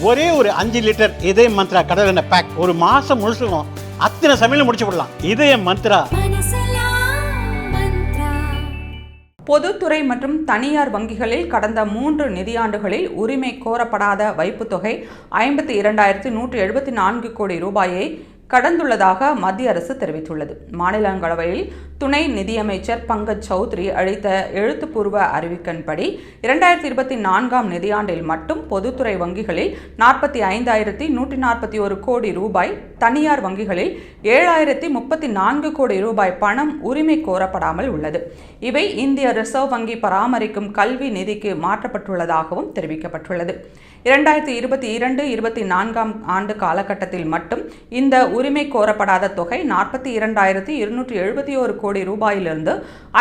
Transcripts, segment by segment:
ஒரே ஒரு அஞ்சு லிட்டர் இதய மந்த்ரா கடல் எண்ணெய் பேக் ஒரு மாசம் முழுசுக்கும் அத்தனை சமையலும் முடிச்சு விடலாம். இதய மந்த்ரா. பொதுத்துறை மற்றும் தனியார் வங்கிகளில் கடந்த மூன்று நிதியாண்டுகளில் உரிமை கோரப்படாத வைப்புத் தொகை ஐம்பத்தி இரண்டாயிரத்தி நூற்றி எழுபத்தி நான்கு கோடி ரூபாயை கடந்துள்ளதாக மத்திய அரசு தெரிவித்துள்ளது. மாநிலங்களவையில் துணை நிதியமைச்சர் பங்கஜ் சௌத்ரி அளித்த எழுத்துப்பூர்வ அறிவிக்கன்படி இரண்டாயிரத்தி இருபத்தி நான்காம் நிதியாண்டில் மட்டும் பொதுத்துறை வங்கிகளில் நாற்பத்தி ஐந்தாயிரத்தி நூற்றி நாற்பத்தி ஒரு கோடி ரூபாய் தனியார் வங்கிகளில் ஏழாயிரத்தி முப்பத்தி நான்கு கோடி ரூபாய் பணம் உரிமை கோரப்படாமல் உள்ளது. இவை இந்திய ரிசர்வ் வங்கி பராமரிக்கும் கல்வி நிதிக்கு மாற்றப்பட்டுள்ளதாகவும் தெரிவிக்கப்பட்டுள்ளது. இரண்டாயிரத்தி இருபத்தி இரண்டு இருபத்தி நான்காம் ஆண்டு காலகட்டத்தில் மட்டும் இந்த உரிமை கோரப்படாத தொகை நாற்பத்தி இரண்டாயிரத்தி இருநூற்றி எழுபத்தி ஒரு கோடி ரூபாயிலிருந்து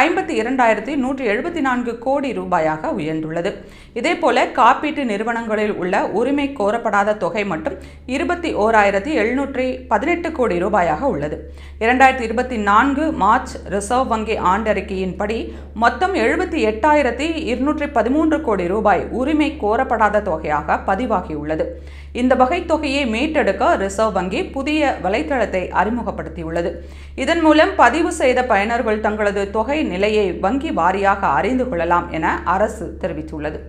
ஐம்பத்தி இரண்டாயிரத்தி நூற்றி எழுபத்தி நான்கு கோடி ரூபாயாக உயர்ந்துள்ளது. இதேபோல காப்பீட்டு நிறுவனங்களில் உள்ள உரிமை கோரப்படாத தொகை மட்டும் இருபத்தி ஓராயிரத்தி எழுநூற்றி பதினெட்டு கோடி ரூபாயாக உள்ளது. இரண்டாயிரத்தி இருபத்தி நான்கு மார்ச் ரிசர்வ் வங்கி ஆண்டறிக்கையின்படி மொத்தம் எழுபத்தி எட்டாயிரத்தி இருநூற்றி பதிமூன்று கோடி ரூபாய் உரிமை கோரப்படாத தொகையாக பதிவாகியுள்ளது. இந்த வகை தொகையை மீட்டெடுக்க ரிசர்வ் வங்கி புதிய வலைத்தளத்தை அறிமுகப்படுத்தியுள்ளது. இதன் மூலம் பதிவு செய்த பயனர்கள் தங்களது தொகை நிலையை வங்கி வாரியாக அறிந்து கொள்ளலாம் என அரசு தெரிவித்துள்ளது.